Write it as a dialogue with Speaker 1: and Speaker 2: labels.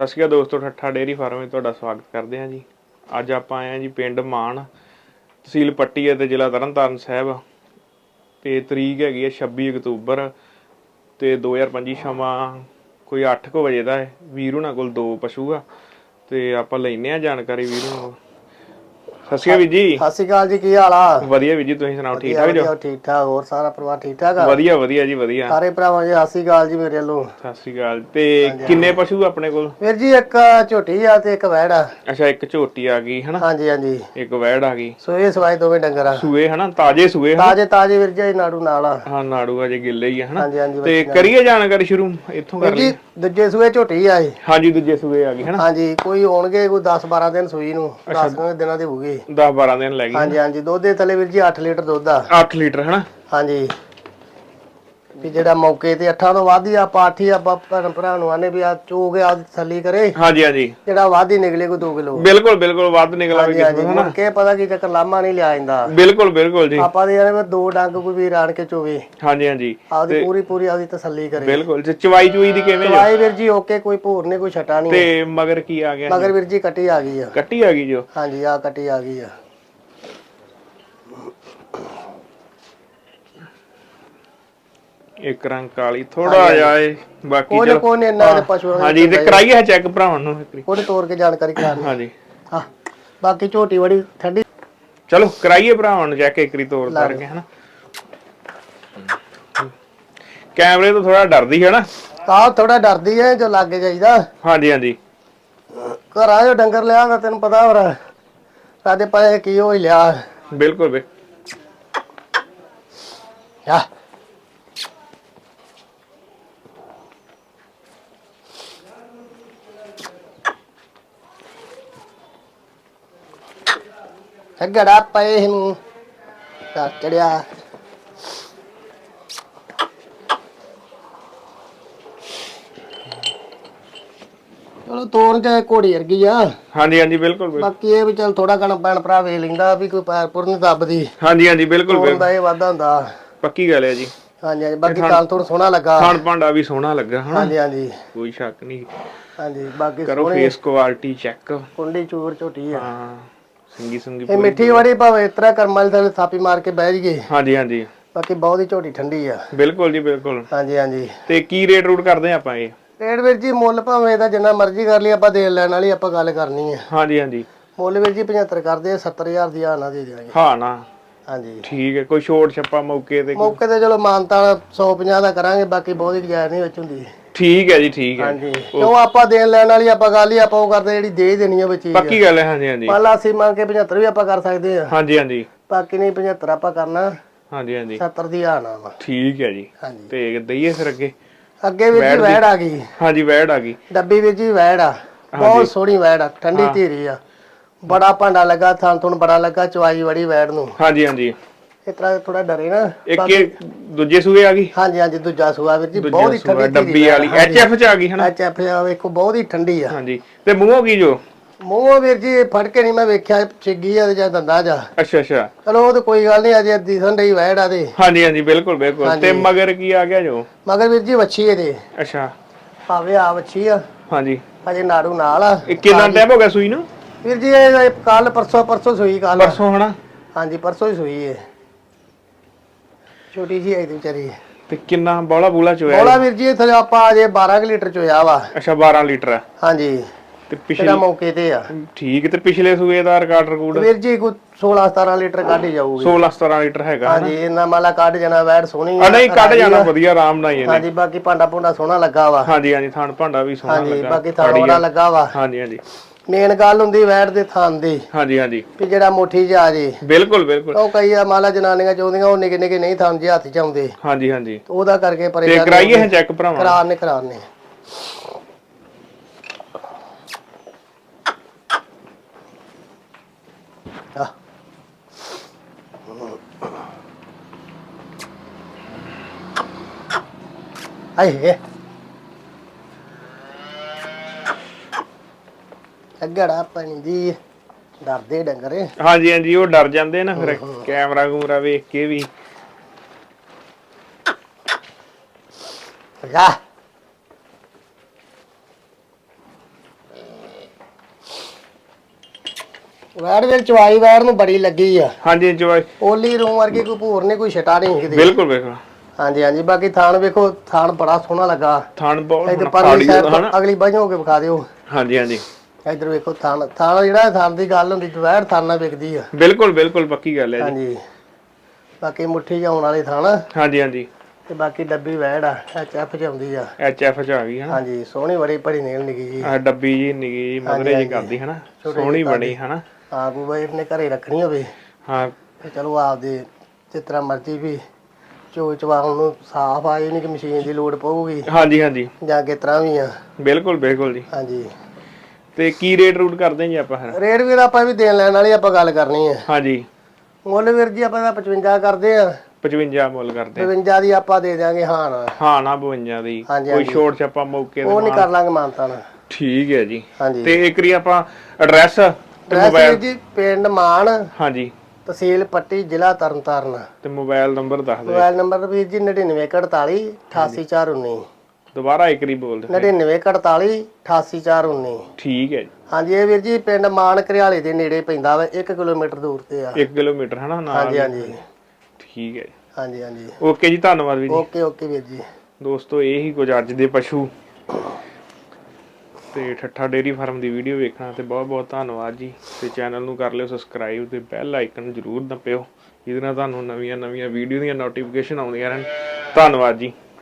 Speaker 1: ਸਤਿ ਸ਼੍ਰੀ ਅਕਾਲ ਦੋਸਤੋ, ਠੱਠਾ dairy farm ਵਿੱਚ ਤੁਹਾਡਾ ਸਵਾਗਤ ਕਰਦੇ ਹਾਂ ਜੀ। ਅੱਜ ਆਪਾਂ ਆਏ ਹਾਂ ਜੀ ਪਿੰਡ ਮਾਨ, ਤਹਿਸੀਲ ਪੱਟੀ ਅਤੇ ਜ਼ਿਲ੍ਹਾ ਤਰਨਤਾਰਨ ਸਾਹਿਬ। ਤੇ ਤਰੀਕ ਹੈਗੀ ਹੈ 26 ਅਕਤੂਬਰ ਤੇ 2025 ਸ਼ਾਮਾਂ ਕੋਈ 8:00 ਵਜੇ ਦਾ ਹੈ। ਵੀਰੂ ਨਾਲ ਕੋਲ ਦੋ ਪਸ਼ੂ ਆ। ਤੇ ਆਪਾਂ ਲੈਨੇ ਆ ਜਾਣਕਾਰੀ ਵੀਰੂ ਨਾਲ ਸਤਿ ਸ਼੍ਰੀ ਅਕਾਲ ਵੀਰ ਜੀ।
Speaker 2: ਸਤਿ ਸ਼੍ਰੀ ਅਕਾਲ ਜੀ ਕੀ ਹਾਲ ਆ?
Speaker 1: ਵਧੀਆ ਵੀਰ ਜੀ ਤੁਸੀਂ ਸੁਣਾਓ ਠੀਕ ਠਾਕ ਜੋ?
Speaker 2: ਠੀਕ ਠਾਕ ਹੋਰ ਸਾਰਾ ਪਰਿਵਾਰ ਠੀਕ ਠਾਕ ਆ?
Speaker 1: ਵਧੀਆ ਵਧੀਆ ਜੀ ਵਧੀਆ।
Speaker 2: ਸਾਰੇ ਭਰਾਵਾਂ ਜੀ ਸਤਿ ਸ਼੍ਰੀ ਅਕਾਲ ਜੀ ਮੇਰੇ ਵੱਲੋਂ।
Speaker 1: ਸਤਿ ਸ਼੍ਰੀ ਅਕਾਲ। ਤੇ ਕਿੰਨੇ ਪਸ਼ੂ ਆਪਣੇ ਕੋਲ?
Speaker 2: ਵੀਰ ਜੀ ਇੱਕ ਝੋਟੀ ਆ ਤੇ ਇੱਕ ਵੈੜ ਆ।
Speaker 1: ਅੱਛਾ ਇੱਕ ਝੋਟੀ ਆ ਗਈ ਹਨਾ?
Speaker 2: ਹਾਂਜੀ ਹਾਂਜੀ।
Speaker 1: ਇੱਕ ਵੈੜ ਆ ਗਈ।
Speaker 2: ਸੋ ਇਹ ਸਵਾਈ ਦੋਵੇਂ ਡੰਗਰ ਆ।
Speaker 1: ਸੂਏ ਹਨਾ? ਤਾਜੇ ਸੂਏ ਹਨਾ?
Speaker 2: ਤਾਜੇ ਤਾਜੇ ਵੀਰ ਜੀ ਨਾੜੂ ਨਾਲ ਆ।
Speaker 1: ਹਾਂ ਨਾੜੂ ਅਜੇ ਗਿੱਲੇ ਹੀ ਆ ਹਨਾ?
Speaker 2: ਹਾਂਜੀ ਹਾਂਜੀ
Speaker 1: ਤੇ ਕਰੀਏ ਜਾਣਕਾਰੀ ਸ਼ੁਰੂ? ਇੱਥੋਂ ਕਰ ਲਈ
Speaker 2: ਜੀ ਦੂਜੇ ਸੂਏ ਝੋਟੀ ਆ ਇਹ
Speaker 1: ਹਾਂਜੀ ਦੂਜੇ ਸੂਏ ਆ ਗਈ ਹਨਾ?
Speaker 2: ਹਾਂਜੀ ਕੋਈ ਹੋਣਗੇ ਕੋਈ 10 12 ਦਿਨ ਸੂਈ ਨੂੰ। 10 ਦਿਨਾਂ ਦੇ ਹੋਊਗੇ।
Speaker 1: 10 12 ਦਿਨ ਲੈ ਗਈ।
Speaker 2: ਹਾਂਜੀ ਹਾਂਜੀ। ਦੁੱਧ ਦੇ ਥੱਲੇ ਵੀਰ ਜੀ 8 ਲੀਟਰ ਦੁੱਧ ਆ।
Speaker 1: 8 ਲੀਟਰ ਹਨਾ?
Speaker 2: ਹਾਂਜੀ। ਵੀ ਜਿਹੜਾ ਮੌਕੇ ਤੇ ਅੱਠਾਂ ਤੋਂ ਵੱਧ ਹੀ ਆ ਪਾਠੀ ਆਪਾਂ ਭੈਣ ਭਰਾ ਨੂੰ ਆਨੇ ਵੀ ਆ ਚੋ ਕੇ ਆ ਥੱਲੀ ਕਰੇ।
Speaker 1: ਹਾਂਜੀ ਹਾਂਜੀ।
Speaker 2: ਜਿਹੜਾ ਵੱਧ ਹੀ ਨਿਕਲੇ ਕੋਈ 2 ਕਿਲੋ।
Speaker 1: ਬਿਲਕੁਲ ਬਿਲਕੁਲ ਵੱਧ ਨਿਕਲ ਆਵੇ
Speaker 2: ਹਾਂਜੀ ਮੁੜ ਕੇ ਪਤਾ ਕੀ ਚੱਕਰ ਲਾਮਾ ਨਹੀਂ ਲਿਆ ਜਾਂਦਾ।
Speaker 1: ਬਿਲਕੁਲ ਬਿਲਕੁਲ ਜੀ।
Speaker 2: ਆਪਾਂ ਦੇ ਯਾਰ ਦੋ ਡੰਗ ਕੋਈ ਵੀ ਰਾਣ ਕੇ ਚੋਵੇ।
Speaker 1: ਹਾਂਜੀ ਹਾਂਜੀ।
Speaker 2: ਆਪਦੀ ਪੂਰੀ ਪੂਰੀ ਆਪਦੀ ਤਸੱਲੀ ਕਰੇ।
Speaker 1: ਬਿਲਕੁਲ ਤੇ ਚਵਾਈ ਚੁਈ ਦੀ ਕਿਵੇਂ ਜੋ?
Speaker 2: ਦਵਾਈ ਵੀਰ ਜੀ ਓਕੇ ਕੋਈ ਭੂਰ ਨਹੀਂ ਕੋਈ ਛਟਾ ਨਹੀਂ।
Speaker 1: ਤੇ ਮਗਰ ਕੀ ਆ ਗਿਆ
Speaker 2: ਮਗਰ ਵੀਰ ਜੀ ਕੱਟੀ ਆ ਗਈ ਆ।
Speaker 1: ਕੱਟੀ ਆ ਗਈ ਜੋ
Speaker 2: ਹਾਂਜੀ ਆ ਕੱਟੀ ਆ ਗਈ ਆ।
Speaker 1: ਇੱਕ ਰੰਗ ਕਾਲੀ ਥੋੜਾ ਜਿਹਾ ਏ ਬਾਕੀ
Speaker 2: ਕੋਈ ਨਹੀਂ ਇੰਨਾ ਦੇ ਪਸ਼ੂਆਂ ਦੇ
Speaker 1: ਹਾਂਜੀ ਤੇ ਕਰਾਈਏ ਚੈੱਕ ਭਰਾਵਾਂ ਨੂੰ ਇੱਕ ਵਾਰੀ।
Speaker 2: ਉਹਦੇ ਤੋੜ ਕੇ ਜਾਣਕਾਰੀ ਕਰਾਣੀ
Speaker 1: ਹਾਂਜੀ।
Speaker 2: ਹਾਂ ਬਾਕੀ ਝੋਟੀ ਬੜੀ ਠੰਡੀ।
Speaker 1: ਚਲੋ ਕਰਾਈਏ ਭਰਾਵਾਂ ਨੂੰ ਚੈੱਕ ਇੱਕ ਵਾਰੀ ਤੋਰ ਤਾਰ ਕੇ ਹਨਾ। ਕੈਮਰੇ ਤੋਂ ਥੋੜਾ ਡਰਦੀ ਹੈ ਨਾ।
Speaker 2: ਆਹ ਥੋੜਾ ਡਰਦੀ ਐ ਜੋ ਲੱਗੇ ਜਾਈਦਾ।
Speaker 1: ਹਾਂਜੀ ਹਾਂਜੀ।
Speaker 2: ਘਰਾਂ ਜੋ ਡੰਗਰ ਲਿਆ ਤਾਂ ਤੈਨੂੰ ਪਤਾ ਹੋਰ। ਸਾਡੇ ਪਾਏ ਕੀ ਹੋ ਹੀ ਲਿਆ।
Speaker 1: ਬਿਲਕੁਲ ਬਿ-
Speaker 2: ਆ ਝਗੜਾ ਪਏ ਨੂੰ ਤਾਂ ਚੜਿਆ। ਚਲੋ ਤੋਰਨ ਚ ਘੋੜੀ ਵਰਗੀ ਆ।
Speaker 1: ਹਾਂਜੀ ਹਾਂਜੀ ਬਿਲਕੁਲ
Speaker 2: ਬਾਕੀ ਇਹ ਵੀ ਚਲ ਥੋੜਾ ਕਣ ਭੈਣ ਭਰਾ ਵੇਖ ਲੈਂਦਾ ਵੀ ਕੋਈ ਪੈਰ ਪੁਰ ਨਹੀਂ ਦੱਬਦੀ
Speaker 1: ਹਾਂਜੀ ਹਾਂਜੀ ਬਿਲਕੁਲ ਬਿ-
Speaker 2: ਹੁੰਦਾ ਇਹ ਵਾਧਾ ਹੁੰਦਾ।
Speaker 1: ਪੱਕੀ ਗੱਲ ਹੈ ਜੀ।
Speaker 2: ਹਾਂਜੀ ਹਾਂਜੀ ਬਾਕੀ ਤਾਂ ਥੋੜਾ ਸੋਹਣਾ ਲੱਗਾ।
Speaker 1: ਖਾਣ ਭਾਂਡਾ ਵੀ ਸੋਹਣਾ ਲੱਗਾ ਹਨਾ?
Speaker 2: ਹਾਂਜੀ ਹਾਂਜੀ।
Speaker 1: ਕੋਈ ਸ਼ੱਕ ਨਹੀਂ।
Speaker 2: ਹਾਂਜੀ ਬਾਕੀ
Speaker 1: ਕਰੋ ਫੇਸ ਕੁਆਲਿਟੀ ਚੈੱਕ
Speaker 2: ਕੁੰਡੀ ਚੂਰ ਝੋਟੀ ਆ।
Speaker 1: ਹਾਂ। ਸਿੰਗੀ ਸਿੰਗੀ
Speaker 2: ਇਹ ਮਿੱਠੀ ਵਾਲੀ ਭਾਵੇਂ ਇਤਰਾ ਕਰਮਲ ਥਲੇ ਥਾਪੀ ਮਾਰ ਕੇ ਬਹਿ ਜਗੇ
Speaker 1: ਹਾਂਜੀ ਹਾਂਜੀ।
Speaker 2: ਬਾਕੀ ਬਹੁਤ ਹੀ ਝੋਟੀ ਠੰਡੀ ਆ।
Speaker 1: ਬਿਲਕੁਲ ਜੀ ਬਿਲਕੁਲ।
Speaker 2: ਹਾਂਜੀ ਹਾਂਜੀ।
Speaker 1: ਤੇ ਕੀ ਰੇਟ ਰੂਟ ਕਰਦੇ ਆ ਆਪਾਂ ਇਹ?
Speaker 2: ਰੇਟ ਵੀਰ ਜੀ ਮੁੱਲ ਭਾਵੇਂ ਇਹਦਾ ਜਿੰਨਾ ਮਰਜ਼ੀ ਕਰ ਲਈ ਆਪਾਂ ਦੇਣ ਲੈਣ ਵਾਲੀ ਆਪਾਂ ਗੱਲ ਕਰਨੀ ਆ।
Speaker 1: ਹਾਂਜੀ ਹਾਂਜੀ।
Speaker 2: ਮੁੱਲ ਵੀਰ ਜੀ 75 ਕਰਦੇ ਆ 70000 ਦੀ ਆਣਾ ਦੇ ਦੇਵਾਂਗੇ
Speaker 1: ਹਾਂ ਨਾ।
Speaker 2: ਹਾਂਜੀ।
Speaker 1: ਠੀਕ ਹੈ ਕੋਈ ਛੋਟ ਛੱਪਾ ਮੌਕੇ ਤੇ
Speaker 2: ਮੌਕੇ ਤੇ ਚਲੋ ਮਾਨਤਾ 150 ਦਾ ਕਰਾਂਗੇ ਬਾਕੀ ਬਹੁਤ ਹੀ ਗੁਜ਼ਾਰ ਨਹੀਂ ਵਿੱਚ ਹੁੰਦੀ
Speaker 1: ਠੀਕ ਹੈ ਜੀ ਠੀਕ ਹੈ।
Speaker 2: ਹਾਂਜੀ। ਕਿਉਂ ਆਪਾਂ ਦੇਣ ਲੈਣ ਵਾਲੀ ਆਪਾਂ ਗੱਲ ਹੀ ਆਪਾਂ ਉਹ ਕਰਦੇ ਜਿਹੜੀ ਦੇ ਦੇਣੀ ਆ ਵਿੱਚ ਚੀਜ਼।
Speaker 1: ਪੱਕੀ ਗੱਲ ਹੈ ਹਾਂਜੀ ਹਾਂਜੀ।
Speaker 2: ਮੰਨ ਲਾ ਅਸੀਂ ਮੰਗ ਕੇ 75 ਵੀ ਆਪਾਂ ਕਰ ਸਕਦੇ ਆ
Speaker 1: ਹਾਂਜੀ ਹਾਂਜੀ।
Speaker 2: ਬਾਕੀ ਨਹੀਂ 75 ਆਪਾਂ ਕਰਨਾ।
Speaker 1: ਹਾਂਜੀ ਹਾਂਜੀ।
Speaker 2: 70 ਦੀ ਆਣਾ ਵਾ
Speaker 1: ਠੀਕ ਹੈ ਜੀ।
Speaker 2: ਹਾਂਜੀ।
Speaker 1: ਤੇ ਦਈਏ ਫਿਰ ਅੱਗੇ।
Speaker 2: ਅੱਗੇ ਵੀ ਜੀ ਵੈੜ ਆ ਗਈ।
Speaker 1: ਹਾਂਜੀ ਵੈੜ ਆ ਗਈ।
Speaker 2: ਡੱਬੀ ਵਿੱਚ ਹੀ ਵੈੜ ਆ। ਬਹੁਤ ਸੋਹਣੀ ਵੈੜ ਆ ਠੰਡੀ ਧੀਰੀ ਆ। ਬੜਾ ਭਾਂਡਾ ਲੱਗਾ ਥਾਂ ਤੋਂ ਬੜਾ ਲੱਗਾ ਚਵਾਈ ਬੜੀ ਵੈੜ ਨੂੰ।
Speaker 1: ਹਾਂਜੀ ਹਾਂਜੀ।
Speaker 2: ਇਸ ਤਰ੍ਹਾਂ ਥੋੜਾ ਡਰੇ ਨਾ
Speaker 1: ਇੱਕ ਇਹ ਦੂਜੇ ਸੂਏ ਆ ਗਈ?
Speaker 2: ਹਾਂਜੀ ਹਾਂਜੀ ਦੂਜਾ ਸੂਆ ਵੀਰ ਜੀ ਬਹੁਤ ਹੀ
Speaker 1: ਸੂਆ
Speaker 2: ਠੰਡੀ
Speaker 1: ਡੱਬੀ ਵਾਲੀ ਐਚਐਫ ਚ ਆ ਗਈ ਹਨਾ?
Speaker 2: ਐਚ ਐਫ ਆ ਵੇਖੋ ਬਹੁਤ ਹੀ ਠੰਡੀ ਆ।
Speaker 1: ਹਾਂਜੀ। ਤੇ ਮੂੰਹੋਂ ਕੀ ਜੋ?
Speaker 2: ਮੂੰਹ ਵੀਰ ਜੀ ਫੜ ਕੇ ਨਹੀਂ ਮੈਂ ਵੇਖਿਆ ਛਿੱਗੀ ਆ ਤੇ ਜਾਂ ਦੰਦਾ ਜਾ।
Speaker 1: ਅੱਛਾ ਅੱਛਾ।
Speaker 2: ਚਲੋ ਉਹ ਤਾਂ ਕੋਈ ਗੱਲ ਨਹੀਂ ਅਜੇ ਦਿਸਣ ਰਹੀ ਵੈੜ ਆ ਤੇ।
Speaker 1: ਹਾਂਜੀ ਹਾਂਜੀ ਬਿਲਕੁਲ ਬਿਲਕੁਲ। ਤੇ ਮਗਰ ਕੀ ਆ ਗਿਆ ਜੋ?
Speaker 2: ਮਗਰ ਵੀਰ ਜੀ ਵੱਛੀ ਇਹਦੇ।
Speaker 1: ਅੱਛਾ।
Speaker 2: ਭਾਵੇਂ ਆ ਵੱਛੀ ਆ।
Speaker 1: ਹਾਂਜੀ।
Speaker 2: ਅਜੇ ਨਾੜੂ ਨਾਲ ਆ।
Speaker 1: ਇਹ ਕਿੰਨਾ ਟਾਈਮ ਹੋ ਗਿਆ ਸੂਈ ਨੂੰ?
Speaker 2: ਵੀਰ ਜੀ ਇਹ ਕੱਲ ਪਰਸੋਂ ਪਰਸੋਂ ਸੂਈ ਕੱਲ
Speaker 1: ਪਰਸੋਂ ਹਨਾ?
Speaker 2: ਹਾਂਜੀ ਪਰਸੋਂ ਹੀ ਸੂਈ ਹੈ ਛੋਟੀ ਜੀ ਹੈ ਦੀ ਵਿਚਾਰੀ।
Speaker 1: ਤੇ ਕਿੰਨਾ ਬੋਲਾ ਬੂਲਾ ਚੋਇਆ
Speaker 2: ਬੋਲਾ ਵੀਰ ਜੀ ਇੱਥੇ ਆਪਾਂ ਅਜੇ 12 ਕੁ ਲੀਟਰ ਚੋਇਆ ਵਾ।
Speaker 1: ਅੱਛਾ 12 ਲੀਟਰ।
Speaker 2: ਹਾਂਜੀ।
Speaker 1: ਤੇ ਪਿਛਲੇ
Speaker 2: ਮੌਕੇ ਤੇ ਆ।
Speaker 1: ਠੀਕ ਤੇ ਪਿਛਲੇ ਸੂਏ ਦਾ ਰਿਕਾਰਡ ਰਿਕੂਡ
Speaker 2: ਵੀਰ ਜੀ ਕੋਈ 16 17 ਲੀਟਰ ਕੱਢ ਜਾਊਗੀ।
Speaker 1: 16 17 ਲੀਟਰ ਹੈਗਾ
Speaker 2: ਹਾਂਜੀ ਇਹਨਾਂ ਮਾਲਾ ਕੱਢ ਜਾਣਾ ਵੈੜ ਸੋਹਣੀ
Speaker 1: ਆ ਨਹੀਂ ਕੱਢ ਜਾਣਾ ਵਧੀਆ ਆਰਾਮ ਨਾਲ ਇਹਨੇ।
Speaker 2: ਹਾਂਜੀ ਬਾਕੀ ਭਾਂਡਾ ਭੁੰਡਾ ਸੋਹਣਾ ਲੱਗਾ ਵਾ।
Speaker 1: ਹਾਂਜੀ ਹਾਂਜੀ ਥਣ ਭਾਂਡਾ ਵੀ ਸੋਹਣਾ
Speaker 2: ਹਾਂਜੀ
Speaker 1: ਲੱਗਾ
Speaker 2: ਬਾਕੀ ਥਾੜਾ ਲੱਗਾ ਵਾ।
Speaker 1: ਹਾਂਜੀ ਹਾਂਜੀ।
Speaker 2: ਮੇਨ ਗੱਲ ਹੁੰਦੀ ਵੈੜ ਦੇ ਥਾਂ ਦੀ।
Speaker 1: ਹਾਂਜੀ ਹਾਂਜੀ।
Speaker 2: ਵੀ ਜਿਹੜਾ ਮੁੱਠੀ ਜਾ ਜੇ।
Speaker 1: ਬਿਲਕੁਲ ਬਿਲਕੁਲ।
Speaker 2: ਉਹ ਕਈ ਆ ਮਾਲਾ ਜਨਾਨੀਆਂ ਚਾਹੁੰਦੀਆਂ ਉਹ ਨਿੱਕੇ ਨਿੱਕੇ ਨਹੀਂ ਥਾਂ ਜੇ ਹੱਥ ਚ ਆਉਂਦੇ।
Speaker 1: ਹਾਂਜੀ ਹਾਂਜੀ।
Speaker 2: ਉਹਦਾ ਕਰਕੇ
Speaker 1: ਤੇ
Speaker 2: ਪਰੇਸ਼ਾਨ
Speaker 1: ਕਰਾਈਏ ਹੈ ਚੈੱਕ ਭਰਾਵਾਂ।
Speaker 2: ਕਰਾਣੇ ਕਰਾਣੇ ਆ ਆਏ ਠੱਗੜਾ ਪਣੀ ਡਰਦੇ ਡੰਗਰੇ।
Speaker 1: ਹਾਂਜੀ ਹਾਂਜੀ ਉਹ ਡਰ ਜਾਂਦੇ ਨਾ ਫਿਰ। ਕੈਮਰਾ ਕੂਮਰਾ ਵੇਖ ਕੇ ਵੀ।
Speaker 2: ਜਾ। ਵਾਰ ਵੇਲ ਚਵਾਈ ਵਾਰ ਨੂੰ ਬੜੀ ਲੱਗੀ ਆ।
Speaker 1: ਹਾਂਜੀ ਜਵਾਈ
Speaker 2: ਓਲੀ ਰੂਮ ਵਰਗੀ ਕੋਈ ਭੂਰ ਨੇ ਕੋਈ ਛਟਾ ਨਹੀਂ ਕਿਤੇ
Speaker 1: ਬਿਲਕੁਲ ਬਿਲਕੁਲ।
Speaker 2: ਹਾਂਜੀ ਹਾਂਜੀ ਬਾਕੀ ਥਾਣ ਵੇਖੋ ਥਾਣ ਬੜਾ ਸੋਹਣਾ ਲੱਗਾ।
Speaker 1: ਥਣ ਬਹੁਤ
Speaker 2: ਅਗਲੀ ਬਾਈ ਹੋ ਕੇ ਵਿਖਾ ਦਿਓ।
Speaker 1: ਹਾਂਜੀ ਹਾਂਜੀ।
Speaker 2: ਇੱਧਰ ਵੇਖੋ ਥਾਣ ਥਾਣ ਜਿਹੜਾ ਥਾਣ ਦੀ ਗੱਲ ਹੁੰਦੀ ਵੈੜ ਥਾਣ ਨਾਲ ਵਿਕਦੀ ਆ।
Speaker 1: ਬਿਲਕੁਲ ਬਿਲਕੁਲ ਪੱਕੀ ਗੱਲ ਹੈ ਜੀ।
Speaker 2: ਹਾਂਜੀ। ਬਾਕੀ ਮੁੱਠੀ ਜਾਉਣ ਵਾਲੇ ਥਾਣ
Speaker 1: ਹਾਂਜੀ ਹਾਂਜੀ।
Speaker 2: ਤੇ ਬਾਕੀ ਡੱਬੀ ਵੈੜ ਆ ਐਚ ਐਫ ਚ ਆਉਂਦੀ ਆ।
Speaker 1: ਐਚ ਐਫ ਚ ਆ ਗਈ ਹਨਾ?
Speaker 2: ਹਾਂਜੀ ਸੋਹਣੀ ਬੜੀ ਭੜੀ ਨੇਲ ਨਿੱਕੀ ਜੀ।
Speaker 1: ਆ ਡੱਬੀ ਜੀ ਨਿੱਕੀ ਜੀ ਮਦਰੇ ਜੀ। ਕਰਦੀ ਹਨਾ? ਸੋਹਣੀ ਬਣੀ ਹਨਾ?
Speaker 2: ਆ ਕੋ ਬਈ ਨੇ ਘਰੇ ਰੱਖਣੀ ਹੋਵੇ।
Speaker 1: ਹਾਂ।
Speaker 2: ਤੇ ਚਲੋ ਆਪਦੇ ਤਰ੍ਹਾਂ ਮਰਜ਼ੀ ਵੀ ਚੋ ਚਵਾਉਣ ਨੂੰ ਸਾਫ਼ ਆਏ ਨਹੀਂ ਕਿ ਮਸ਼ੀਨ ਦੀ ਲੋੜ ਪਊਗੀ।
Speaker 1: ਹਾਂਜੀ ਹਾਂਜੀ।
Speaker 2: ਜਾਂ ਕਿਸ ਤਰ੍ਹਾਂ ਵੀ ਆ।
Speaker 1: ਬਿਲਕੁਲ ਬਿਲਕੁਲ ਜੀ।
Speaker 2: ਹਾਂਜੀ।
Speaker 1: ਤੇ ਕੀ ਰੇਟ ਰੂਟ ਕਰਦੇ ਜੀ ਆਪਾਂ ਫਿਰ?
Speaker 2: ਰੇਟ ਵੀਰ ਆਪਾਂ ਵੀ ਦੇਣ ਲੈਣ ਵਾਲੀ ਆਪਾਂ ਗੱਲ ਕਰਨੀ ਆ।
Speaker 1: ਹਾਂਜੀ।
Speaker 2: ਮੁੱਲ ਵੀਰ ਜੀ ਆਪਾਂ ਦਾ 55 ਕਰਦੇ ਆ।
Speaker 1: 55 ਮੁੱਲ ਕਰਦੇ। ਆ।
Speaker 2: 55 ਦੀ ਆਪਾਂ ਦੇ ਦਿਆਂਗੇ ਹਾਂ ਨਾ
Speaker 1: ਹਾਂ ਨਾ 52 ਦੀ ਕੋਈ। ਛੋਟ ਛੱਪਾ ਮੌਕੇ
Speaker 2: ਉਹ
Speaker 1: ਤੇ
Speaker 2: ਨਹੀਂ ਕਰ ਲਾਂਗੇ ਮਾਨਤਾ ਨਾ
Speaker 1: ਠੀਕ ਹੈ ਜੀ। ਤੇ ਇੱਕ ਰੀ ਆਪਾਂ ਐਡਰੈਸ ਤੇ
Speaker 2: ਐਡਰੈਸ
Speaker 1: ਮੋਬਾਈਲ
Speaker 2: ਜੀ ਪਿੰਡ ਮਾਨ
Speaker 1: ਹਾਂਜੀ।
Speaker 2: ਤਹਿਸੀਲ ਪੱਟੀ ਜ਼ਿਲ੍ਹਾ ਤਰਨਤਾਰਨ।
Speaker 1: ਤੇ ਮੋਬਾਈਲ ਨੰਬਰ ਦੱਸ ਦਿਓ।
Speaker 2: ਮੋਬਾਈਲ ਨੰਬਰ ਵੀਰ ਜੀ 9948 88419
Speaker 1: ਦੁਬਾਰਾ ਇੱਕ ਰੀ ਬੋਲ ਦਿਓ।
Speaker 2: 9948 88419
Speaker 1: ਠੀਕ ਹੈ ਜੀ।
Speaker 2: ਹਾਂਜੀ ਇਹ ਵੀਰ ਜੀ ਪਿੰਡ ਮਾਨ ਘਰਿਆਲੇ ਦੇ ਨੇੜੇ ਪੈਂਦਾ ਵਾ 1 ਕਿਲੋਮੀਟਰ ਦੂਰ ਤੇ ਆ।
Speaker 1: 1 ਕਿਲੋਮੀਟਰ ਹਨਾ ਨਾਲ
Speaker 2: ਹਾਂਜੀ ਹਾਂਜੀ।
Speaker 1: ਠੀਕ ਹੈ
Speaker 2: ਹਾਂਜੀ ਹਾਂਜੀ।
Speaker 1: ਓਕੇ ਜੀ ਧੰਨਵਾਦ ਵੀ ਜੀ।
Speaker 2: ਓਕੇ ਓਕੇ ਵੀਰ ਜੀ।
Speaker 1: ਦੋਸਤੋ ਇਹ ਹੀ ਕੁਝ ਅੱਜ ਦੇ ਪਸ਼ੂ। ਤੇ ਠੱਠਾ ਡੇਰੀ ਫਾਰਮ ਦੀ ਵੀਡੀਓ ਵੇਖਣਾ ਤੇ ਬਹੁਤ ਬਹੁਤ ਧੰਨਵਾਦ ਜੀ। ਤੇ ਚੈਨਲ ਨੂੰ ਕਰ ਲਿਓ ਸਬਸਕ੍ਰਾਈਬ ਤੇ ਬੈਲ ਆਈਕਨ ਜ਼ਰੂਰ ਦਬਿਓ ਜਿਹਦੇ ਨਾਲ ਤੁਹਾਨੂੰ ਨਵੀਆਂ ਨਵੀਆਂ ਵੀਡੀਓ ਦੀਆਂ ਨੋਟੀਫਿਕੇਸ਼ਨ ਆਉਂਦੀਆਂ ਰਹਿਣ। ਧੰਨਵਾਦ ਜੀ।